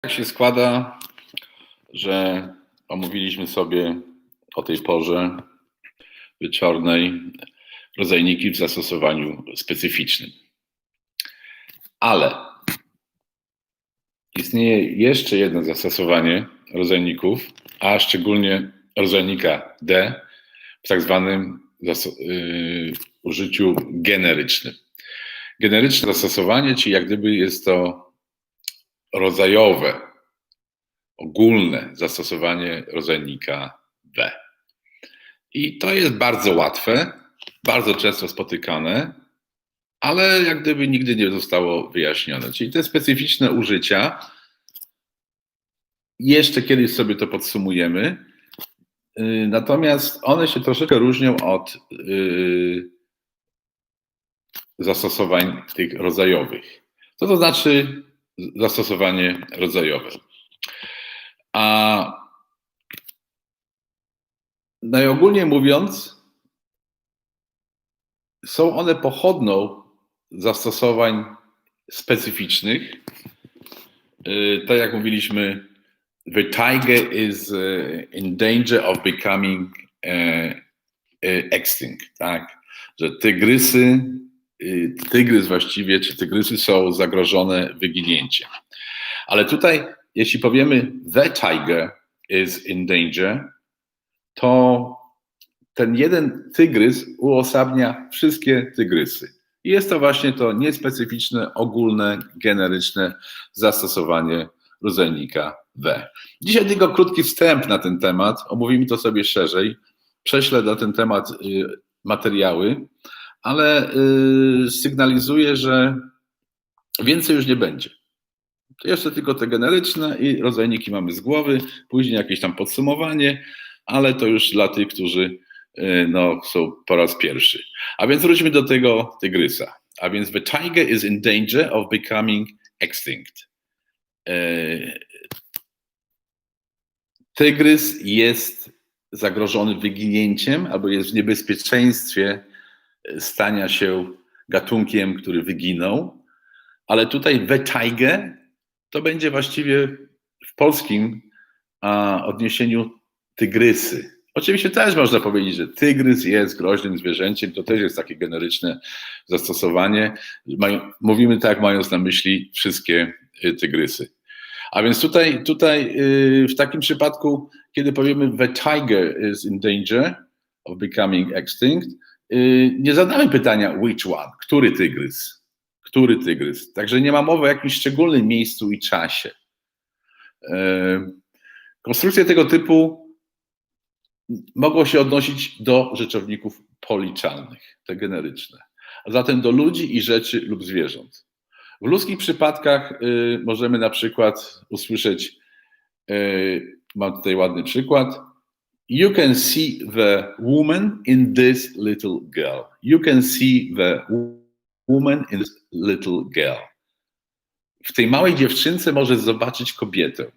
Tak się składa, że omówiliśmy sobie o tej porze wieczornej rodzajniki w zastosowaniu specyficznym. Ale istnieje jeszcze jedno zastosowanie rodzajników, a szczególnie rodzajnika D w tak zwanym yy, użyciu generycznym. Generyczne zastosowanie, czyli jak gdyby jest to rodzajowe, ogólne zastosowanie rodzajnika D. I to jest bardzo łatwe, bardzo często spotykane, ale jak gdyby nigdy nie zostało wyjaśnione. Czyli te specyficzne użycia, jeszcze kiedyś sobie to podsumujemy, natomiast one się troszeczkę różnią od yy, zastosowań tych rodzajowych. Co to znaczy zastosowanie rodzajowe? A najogólniej mówiąc, są one pochodną zastosowań specyficznych. Tak jak mówiliśmy, the tiger is in danger of becoming extinct, tak? Że tygrysy, tygrys właściwie, czy tygrysy są zagrożone wyginięciem. Ale tutaj, jeśli powiemy the tiger is in danger, to ten jeden tygrys uosabnia wszystkie tygrysy. I jest to właśnie to niespecyficzne, ogólne, generyczne zastosowanie rodzajnika W. Dzisiaj tylko krótki wstęp na ten temat, omówimy to sobie szerzej. Prześlę na ten temat materiały, ale sygnalizuję, że więcej już nie będzie. To jeszcze tylko te generyczne i rodzajniki mamy z głowy, później jakieś tam podsumowanie, ale to już dla tych, którzy no, są po raz pierwszy. A więc wróćmy do tego tygrysa. A więc the tiger is in danger of becoming extinct. Tygrys jest zagrożony wyginięciem albo jest w niebezpieczeństwie stania się gatunkiem, który wyginął, ale tutaj the tiger to będzie właściwie w polskim a, odniesieniu tygrysy. Oczywiście też można powiedzieć, że tygrys jest groźnym zwierzęciem, to też jest takie generyczne zastosowanie. Mówimy tak, mając na myśli wszystkie tygrysy. A więc tutaj, tutaj w takim przypadku, kiedy powiemy the tiger is in danger of becoming extinct, nie zadamy pytania which one, który tygrys, który tygrys. Także nie ma mowy o jakimś szczególnym miejscu i czasie. Konstrukcje tego typu mogą się odnosić do rzeczowników policzalnych, te generyczne, a zatem do ludzi i rzeczy lub zwierząt. W ludzkich przypadkach y, możemy na przykład usłyszeć, y, mam tutaj ładny przykład, You can see the woman in this little girl. You can see the woman in this little girl. W tej małej dziewczynce możesz zobaczyć kobietę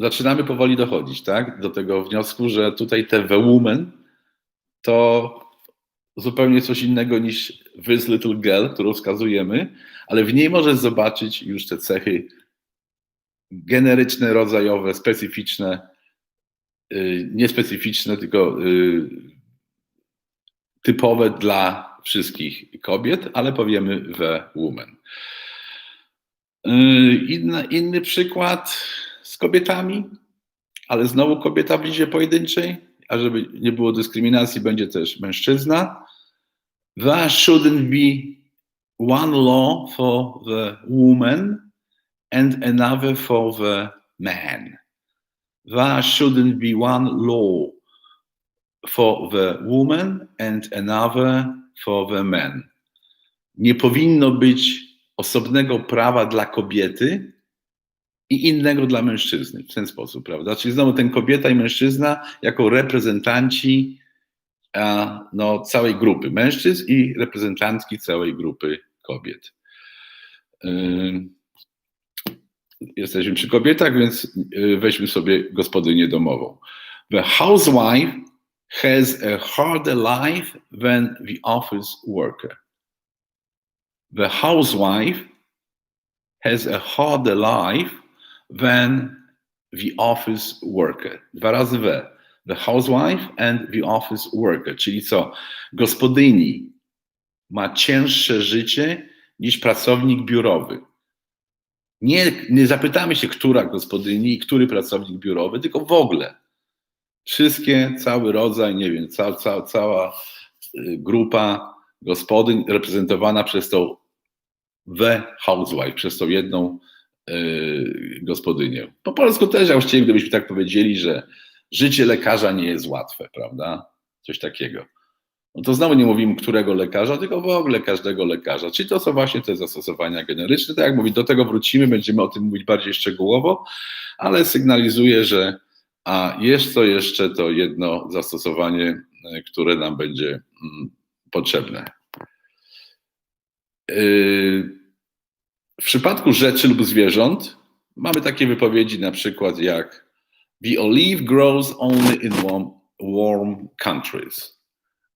zaczynamy powoli dochodzić, tak? Do tego wniosku, że tutaj te the woman to zupełnie coś innego niż this little girl, którą wskazujemy, ale w niej możesz zobaczyć już te cechy generyczne, rodzajowe, specyficzne, yy, niespecyficzne, tylko yy, typowe dla wszystkich kobiet, ale powiemy the woman. Yy, inna, inny przykład z kobietami, ale znowu kobieta w liczbie pojedynczej, a żeby nie było dyskryminacji, będzie też mężczyzna. There shouldn't be one law for the woman and another for the man. There shouldn't be one law for the woman and another for the man. Nie powinno być osobnego prawa dla kobiety i innego dla mężczyzny w ten sposób, prawda? Czyli znowu ten kobieta i mężczyzna jako reprezentanci a, no, całej grupy mężczyzn i reprezentantki całej grupy kobiet. Yy, jesteśmy przy kobietach, więc yy, weźmy sobie gospodynię domową. The housewife has a harder life than the office worker. The housewife has a harder life than the office worker. Dwa razy we. The housewife and the office worker. Czyli co? Gospodyni ma cięższe życie niż pracownik biurowy. Nie, nie zapytamy się, która gospodyni i który pracownik biurowy, tylko w ogóle. Wszystkie, cały rodzaj, nie wiem, ca, ca, cała y, grupa gospodyń reprezentowana przez tą the housewife, przez tą jedną yy, gospodynię. Po polsku też, ja właściwie gdybyśmy tak powiedzieli, że życie lekarza nie jest łatwe, prawda? Coś takiego. No to znowu nie mówimy którego lekarza, tylko w ogóle każdego lekarza. Czyli to są właśnie te zastosowania generyczne. Tak jak mówię, do tego wrócimy, będziemy o tym mówić bardziej szczegółowo, ale sygnalizuję, że a jest to jeszcze to jedno zastosowanie, e, które nam będzie mm, potrzebne. Yy, w przypadku rzeczy lub zwierząt mamy takie wypowiedzi na przykład jak The olive grows only in warm, warm countries.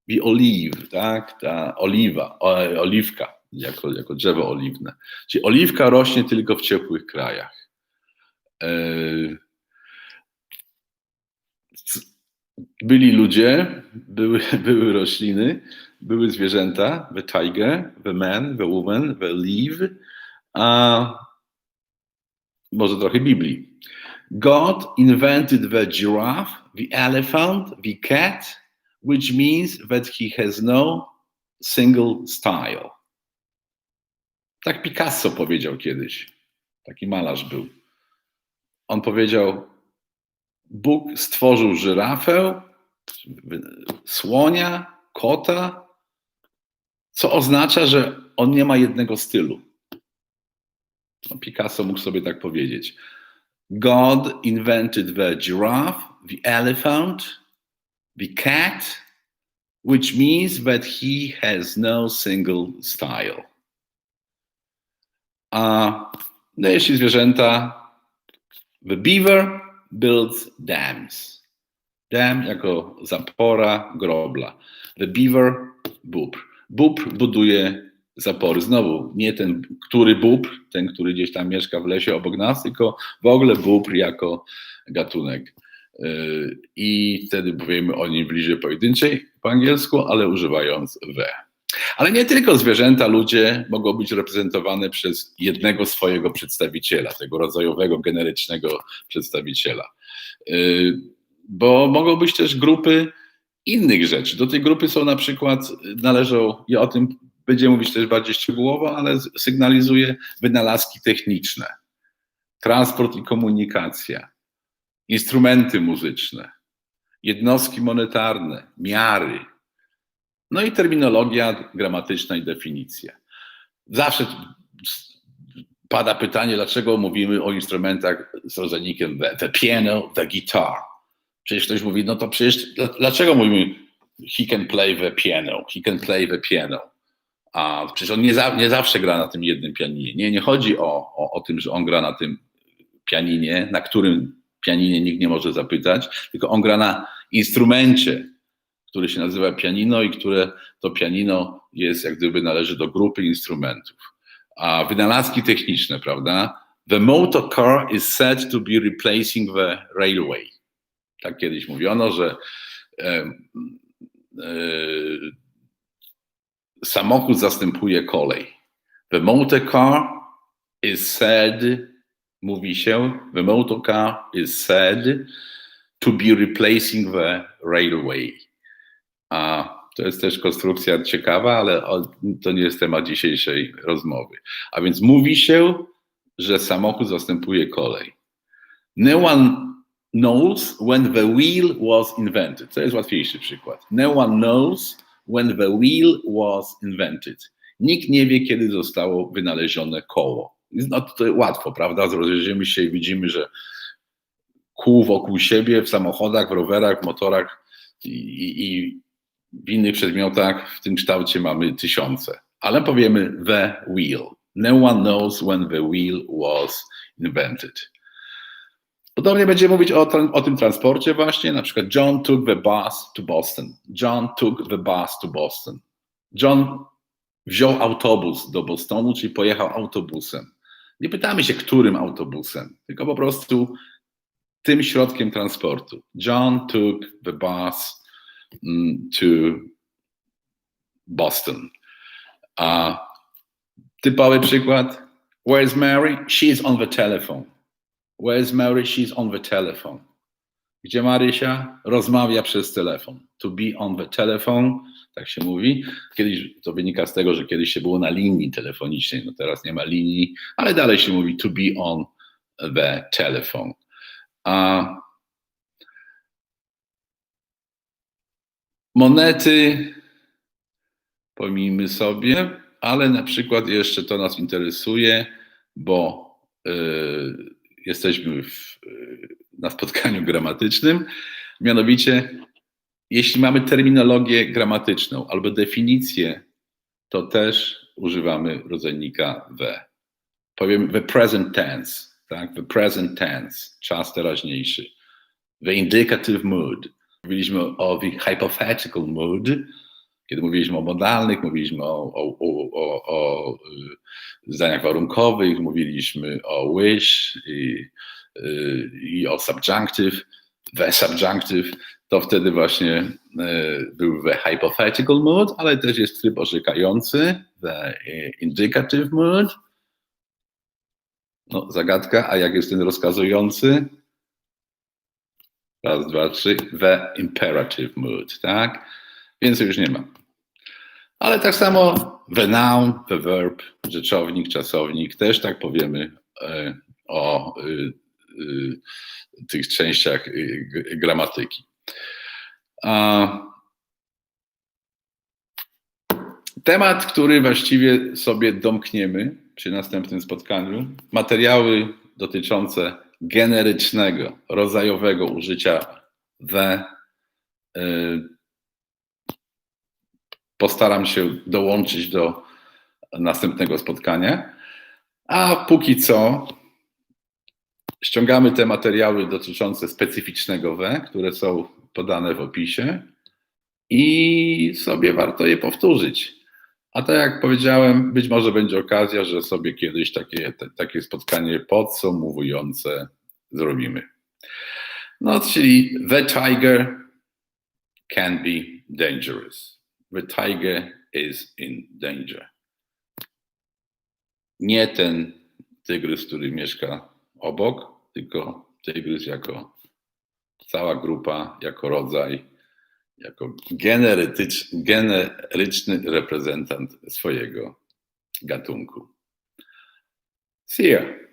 The olive, tak, ta oliwa, oliwka, jako, jako drzewo oliwne. Czyli oliwka rośnie tylko w ciepłych krajach. Yy, byli ludzie, były, były rośliny, były zwierzęta, the tiger, the man, the woman, the leaf, a może trochę Biblii. God invented the giraffe, the elephant, the cat, which means that he has no single style. Tak Picasso powiedział kiedyś. Taki malarz był. On powiedział: Bóg stworzył żyrafę, słonia, kota, co oznacza, że on nie ma jednego stylu. No, Picasso mógł sobie tak powiedzieć. God invented the giraffe, the elephant, the cat, which means that he has no single style. A no zwierzęta, the beaver builds dams. Dam jako zapora, grobla. The beaver, bóbr. Bóbr buduje zapory. Znowu, nie ten, który bóbr, ten, który gdzieś tam mieszka w lesie obok nas, tylko w ogóle bóbr jako gatunek. Yy, I wtedy powiemy o nim liczbie pojedynczej po angielsku, ale używając we. Ale nie tylko zwierzęta, ludzie mogą być reprezentowane przez jednego swojego przedstawiciela, tego rodzajowego, generycznego przedstawiciela. Yy, bo mogą być też grupy innych rzeczy. Do tej grupy są na przykład, należą, ja o tym będziemy mówić też bardziej szczegółowo, ale sygnalizuje wynalazki techniczne, transport i komunikacja, instrumenty muzyczne, jednostki monetarne, miary, no i terminologia gramatyczna i definicja. Zawsze pada pytanie, dlaczego mówimy o instrumentach z rodzajnikiem the, the piano, the guitar. Przecież ktoś mówi, no to przecież dlaczego mówimy he can play the piano, he can play the piano. A przecież on nie, za, nie zawsze gra na tym jednym pianinie. Nie, nie chodzi o, o, o tym, że on gra na tym pianinie, na którym pianinie nikt nie może zapytać, tylko on gra na instrumencie, który się nazywa pianino i które to pianino jest jak gdyby należy do grupy instrumentów. A wynalazki techniczne, prawda? The motor car is said to be replacing the railway. Tak kiedyś mówiono, że e, e, samochód zastępuje kolej. The motor car is said, mówi się, the motor car is said to be replacing the railway. A to jest też konstrukcja ciekawa, ale to nie jest temat dzisiejszej rozmowy. A więc mówi się, że samochód zastępuje kolej. No one knows when the wheel was invented. To jest łatwiejszy przykład. No one knows when the wheel was invented. Nikt nie wie, kiedy zostało wynalezione koło. No to łatwo, prawda? Rozejrzymy się i widzimy, że kół wokół siebie w samochodach, w rowerach, w motorach i, i w innych przedmiotach w tym kształcie mamy tysiące. Ale powiemy the wheel. No one knows when the wheel was invented. Podobnie będziemy mówić o, o tym transporcie właśnie, na przykład John took the bus to Boston. John took the bus to Boston. John wziął autobus do Bostonu, czyli pojechał autobusem. Nie pytamy się, którym autobusem, tylko po prostu tym środkiem transportu. John took the bus mm, to Boston. A typowy przykład. Where's Mary? She's on the telephone. Where's Mary? She's on the telephone. Gdzie Marysia? Rozmawia przez telefon. To be on the telephone, tak się mówi. Kiedyś to wynika z tego, że kiedyś się było na linii telefonicznej, no teraz nie ma linii, ale dalej się mówi to be on the telephone. A monety pomijmy sobie, ale na przykład jeszcze to nas interesuje, bo y, jesteśmy w, y, na spotkaniu gramatycznym. Mianowicie, jeśli mamy terminologię gramatyczną albo definicję, to też używamy rodzajnika the. Powiem the present tense, tak? The present tense, czas teraźniejszy. The indicative mood. Mówiliśmy o the hypothetical mood, kiedy mówiliśmy o modalnych, mówiliśmy o, o, o, o, o zdaniach warunkowych, mówiliśmy o wish i, i o subjunctive, the subjunctive, to wtedy właśnie był the hypothetical mood, ale też jest tryb orzekający, the indicative mood. No, zagadka, a jak jest ten rozkazujący? Raz, dwa, trzy. The imperative mood, tak? Więcej już nie ma. Ale tak samo the noun, the verb, rzeczownik, czasownik, też tak powiemy e, o y, y, tych częściach y, gramatyki. Temat, który właściwie sobie domkniemy przy następnym spotkaniu, materiały dotyczące generycznego, rodzajowego użycia the postaram się dołączyć do następnego spotkania. A póki co ściągamy te materiały dotyczące specyficznego we, które są podane w opisie i sobie warto je powtórzyć. A tak jak powiedziałem, być może będzie okazja, że sobie kiedyś takie, te, takie spotkanie podsumowujące zrobimy. No, czyli the tiger can be dangerous the tiger is in danger. Nie ten tygrys, który mieszka obok, tylko tygrys jako cała grupa, jako rodzaj, jako generyczny reprezentant swojego gatunku. See ya.